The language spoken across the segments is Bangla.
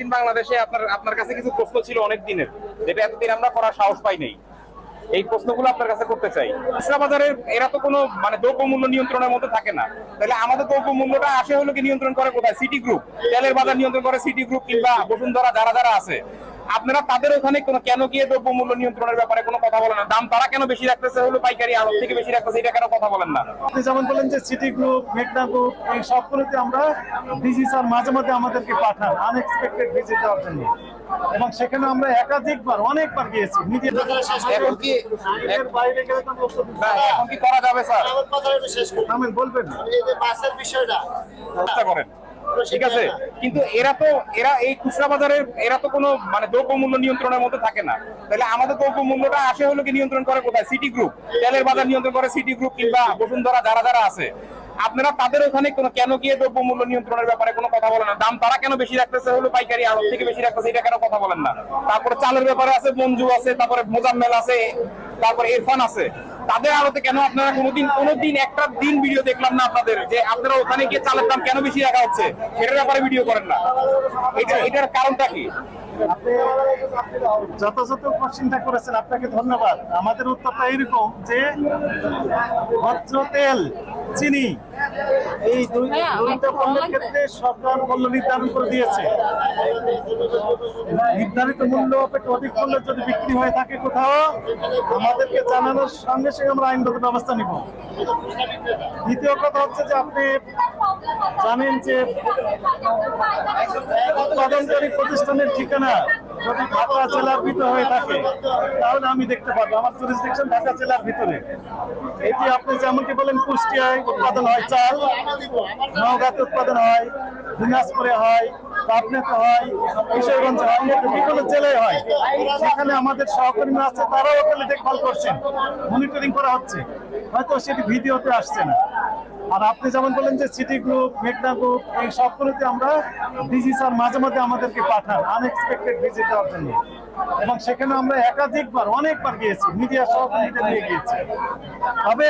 দিন বাংলাদেশে আপনার আপনার কাছে কিছু প্রশ্ন ছিল অনেক দিনের, যেটা এতদিন আমরা করার সাহস পাই নাই। এই প্রশ্নগুলো আপনার কাছে করতে চাই। খুচরা বাজারের এরা তো কোনো মানে দ্রব্য মূল্য নিয়ন্ত্রণের মধ্যে থাকে না। তাহলে আমাদের দ্রব্য মূল্যটা আসে হলো কি নিয়ন্ত্রণ করে কোথায়? সিটি গ্রুপ তেলের বাজার নিয়ন্ত্রণ করে সিটি গ্রুপ কিংবা বসুন্ধরা যারা যারা আছে। আপনারা তাদের ওখানে কোনো কেন গিয়ে দ্রব্য মূল্য নিয়ন্ত্রণের ব্যাপারে কোনো কথা বলেন না? দাম তারা কেন বেশি রাখতেছে? হলো পাইকারি আড়ত থেকে বেশি রাখতেছে এটা কেন কথা বলেন না? আপনি যেমন বলেন যে সিটি গ্রুপ মেঘনা গ্রুপ এই সবগুলোতে আমরা ডিজি স্যার মাঝে মাঝে আমাদেরকে পাঠান আনএক্সপেক্টেড ভিজিট দেওয়ার জন্য। এবং সেখানে আমরা একাধিকবার অনেকবার গিয়েছি। নিজের এখন কি বাইরে গেলে তো এখন কি করা যাবে স্যার? বলবেন? এই যে বাসের বিষয়টা। চেষ্টা করেন। ঠিক আছে কিন্তু এরা তো এরা এই খুচরা বাজারের এরা তো কোনো মানে দ্রব্যমূল্য নিয়ন্ত্রণের মধ্যে থাকে না। তাহলে আমাদের দ্রব্যমূল্যটা আসে হলো কি নিয়ন্ত্রণ করে কোথায়? সিটি গ্রুপ তেলের বাজার নিয়ন্ত্রণ করে সিটি গ্রুপ কিংবা বসুন্ধরা যারা যারা আছে। আপনারা তাদের ওখানে কোনো কেন গিয়ে দ্রব্য মূল্য নিয়ন্ত্রণের ব্যাপারে কোনো কথা বলেন না? দাম তারা কেন বেশি রাখতেছে? হলো পাইকারি আড়ত থেকে বেশি রাখতেছে, এটা কেন কথা বলেন না? তারপরে চালের ব্যাপারে আছে, মঞ্জু আছে, তারপরে মোজাম্মেল আছে, তারপরে ইরফান আছে। তাদের আড়তে কেন আপনারা কোনোদিন কোনোদিন একটা দিন ভিডিও দেখলাম না আপনাদের, যে আপনারা ওখানে গিয়ে চালের দাম কেন বেশি রাখা হচ্ছে? সেটার ব্যাপারে ভিডিও করেন না। এটা, এটার কারণটা কি? যথাযথ কোশ্চিনটা করেছেন, আপনাকে ধন্যবাদ। আমাদের উত্তরটা এইরকম যে ভদ্র তেল চিনি। এই দুই ভাইয়া, দুইটা পণ্যের ক্ষেত্রে সরকার মূল্য নির্ধারণ করে দিয়েছে। নির্ধারিত মূল্য অপেক্ষা অধিক মূল্য যদি বিক্রি হয়ে থাকে কোথাও আমাদেরকে জানানোর সঙ্গে সঙ্গে আমরা আইনগত ব্যবস্থা নিব। দ্বিতীয় কথা হচ্ছে যে আপনি জানেন যে উৎপাদনকারী প্রতিষ্ঠানের ঠিকানা যদি ঢাকা জেলার ভিতরে হয়ে থাকে, তাহলে আমি দেখতে পারব। আমার জুরিসডিকশন ঢাকা জেলার ভিতরে। এটি আপনি যেমনটি বলেন, কুষ্টিয়ায় উৎপাদন হয় চাল, নওগাঁতে উৎপাদন হয়, দিনাজপুরে হয় পাবনাতে হয়, কিশোরগঞ্জে হয় বিভিন্ন জেলায় হয়। সেখানে আমাদের সহকর্মীরা আছে, তারাও ওখানে দেখভাল করছেন। মনিটরিং করা হচ্ছে। হয়তো সেটি ভিডিওতে আসছে না। আর আপনি যেমন বলেন যে সিটি গ্রুপ মেঘনা গ্রুপ এই সবগুলোতে আমরা ডিজি স্যার মাঝে মাঝে আমাদেরকে পাঠান আনএক্সপেক্টেড ভিজিট দেওয়ার জন্য। এবং সেখানে আমরা একাধিকবার, অনেকবার গিয়েছি মিডিয়া সহকর্মীদের নিয়ে গিয়েছি। তবে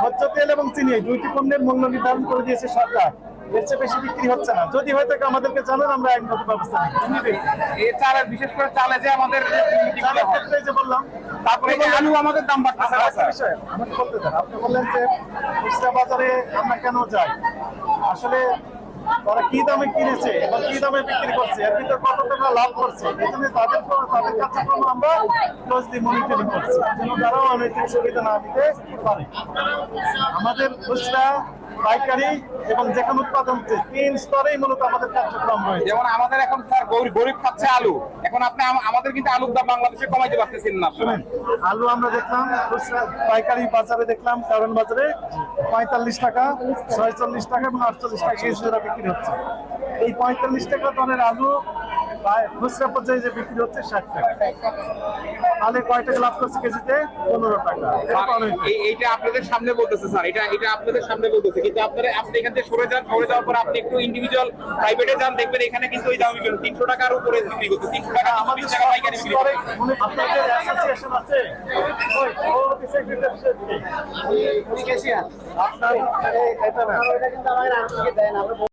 ভোজ্য তেল এবং চিনি দুইটি পণ্যের মূল্য নির্ধারণ করে দিয়েছে সরকার। এর চেয়ে বেশি বিক্রি হচ্ছে না। যদি হয়ে থাকে আমাদেরকে জানান আমরা আইনগত ব্যবস্থা এই চালের বিশেষ করে চালে যে আমাদের চালের ক্ষেত্রে যে বললাম তারপরে আলু আমাদের দাম বাড়তেছে। বিষয়, আমাকে বলতে দেন। আপনি বললেন যে খুচরা বাজারে আমরা কেন যাই? আসলে তারা কি দামে কিনেছে এবং কি দামে বিক্রি করছে? এর ভিতরে কত টাকা লাভ করছে? এই জন্য তাদের তাদের কার্যক্রম আমরা ক্লোজলি মনিটরিং করছি। যেন তারাও অনৈতিক সুবিধা না নিতে পারে। আমাদের খুচরা পাইকারি এবং যেখানে উৎপাদন হচ্ছে তিন স্তরেই মূলত আমাদের কার্যক্রম রয়েছে। যেমন আমাদের এখন স্যার গরিব গরিব খাচ্ছে আলু। এখন আপনি আমাদের কিন্তু আলুর দাম বাংলাদেশে কমাইতে পারতেছেন না। শুনেন আলু আমরা দেখলাম পাইকারি বাজারে দেখলাম কারণ বাজারে পঁয়তাল্লিশ টাকা ছয়চল্লিশ টাকা এবং আটচল্লিশ টাকা কেজি বিক্রি হচ্ছে। এই পঁয়তাল্লিশ টাকা দরের আলু খুচরা পর্যায়ে যে বিক্রি হচ্ছে ষাট টাকা তাহলে কয় টাকা লাভ করছে কেজিতে পনেরো টাকা এইটা আপনাদের সামনে বলতেছে স্যার এটা এটা আপনাদের সামনে বলতেছে কিন্তু আপনারা আপনি এখান থেকে সরে যান সরে যাওয়ার পর আপনি একটু ইন্ডিভিজুয়াল প্রাইভেটে যান দেখবেন এখানে কিন্তু ওই দাম তিনশো টাকার উপরে বিক্রি করতে তিনশো টাকা আমাদের টাকা পাইকারি বিক্রি মনে আপনাদের অ্যাসোসিয়েশন আছে আপনার এটা না